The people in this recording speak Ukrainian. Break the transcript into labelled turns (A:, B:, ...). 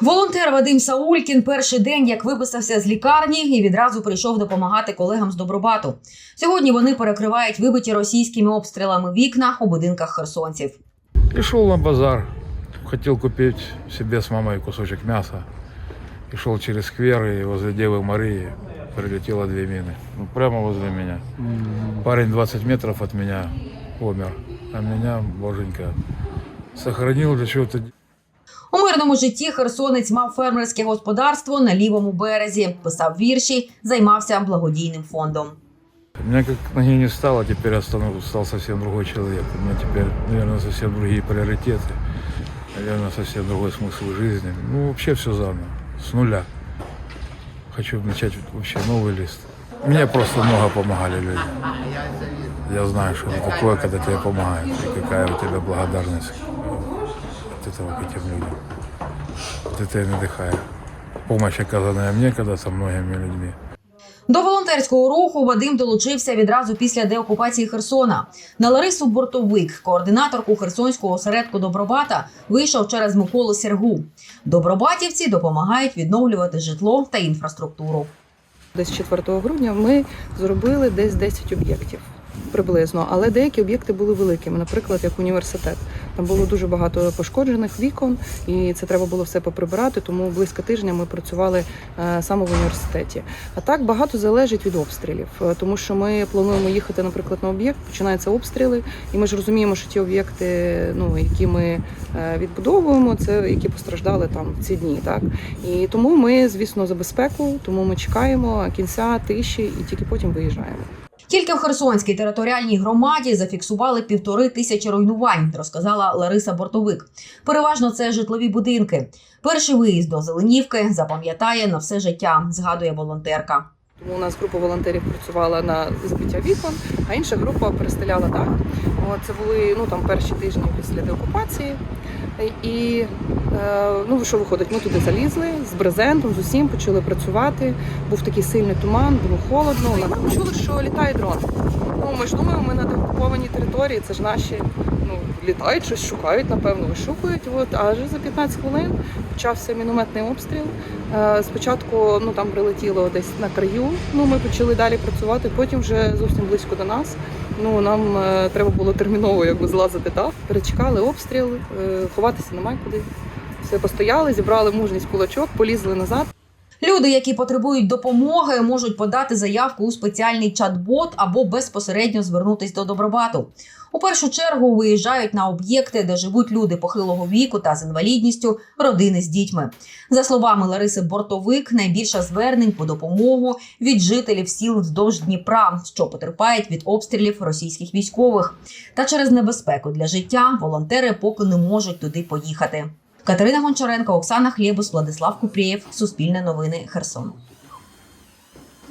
A: Волонтер Вадим Саулькін перший день як виписався з лікарні і відразу прийшов допомагати колегам з Добробату. Сьогодні вони перекривають вибиті російськими обстрілами вікна у будинках херсонців.
B: Пришел на базар, хотел купить себе с мамой кусочек мяса. Шел через сквер, и возле Девы Марии прилетело две мины. Ну, прямо возле меня. Парень 20 метров от меня умер. А меня, боженька, сохранил для чего-то.
A: У мирному житті херсонець мав фермерське господарство на лівому березі, писав вірші, займався благодійним фондом.
B: У меня как ноги не стало, теперь я стану, стал совсем другой человек. У меня теперь, наверное, совсем другие приоритеты. Наверное, совсем другой смысл жизни. Ну, вообще все заново, с нуля. Хочу начать вообще новый лист. Мне просто много помогали люди. Я знаю, что это такое, когда тебе помогают, и какая у тебя благодарность от этого к этим людям. Вот это и надыхает. Помощь, оказанная мне когда-то многими людьми.
A: До волонтерського руху Вадим долучився відразу після деокупації Херсона. На Ларису Бортовик, координаторку Херсонського осередку Добробата, вийшов через Миколу Сергу. Добробатівці допомагають відновлювати житло та інфраструктуру.
C: Десь 4 грудня ми зробили десь 10 об'єктів приблизно, але деякі об'єкти були великими, наприклад, як університет. Там було дуже багато пошкоджених вікон, і це треба було все поприбирати. Тому близько тижня ми працювали е, саме в університеті. А так багато залежить від обстрілів, е, тому що ми плануємо їхати, наприклад, на об'єкт, починаються обстріли, і ми ж розуміємо, що ті об'єкти, ну які ми е, відбудовуємо, це які постраждали там ці дні. Так і тому ми, звісно, за безпеку, тому ми чекаємо кінця тиші і тільки потім виїжджаємо.
A: Тільки в Херсонській територіальній громаді зафіксували півтори тисячі руйнувань, розказала Лариса Бортовик. Переважно це житлові будинки. Перший виїзд до Зеленівки запам'ятає на все життя, згадує волонтерка.
C: Тому у нас група волонтерів працювала на збиття вікон, а інша група перестеляла дах. Це були ну там перші тижні після деокупації. І е, ну що виходить, ми туди залізли з брезентом, з усім почали працювати. Був такий сильний туман, було холодно. Ми почули, що літає дрон. Ну ми ж думаємо, ми на деокупованій території, це ж наші ну, літають, щось шукають, напевно, вишукують. От, а вже за 15 хвилин почався мінометний обстріл. Е, Спочатку ну там прилетіло десь на краю. Ну ми почали далі працювати. Потім вже зовсім близько до нас. Ну нам е, треба було терміново якби злазити так. Перечекали обстріл, е, ховатися немає куди. Все постояли, зібрали мужність кулачок, полізли назад.
A: Люди, які потребують допомоги, можуть подати заявку у спеціальний чат-бот або безпосередньо звернутись до Добробату. У першу чергу виїжджають на об'єкти, де живуть люди похилого віку та з інвалідністю, родини з дітьми. За словами Лариси Бортовик, найбільше звернень по допомогу від жителів сіл вздовж Дніпра, що потерпають від обстрілів російських військових. Та через небезпеку для життя волонтери поки не можуть туди поїхати. Катерина Гончаренко, Оксана Хлєбус, Владислав Купрієв, Суспільне новини, Херсон.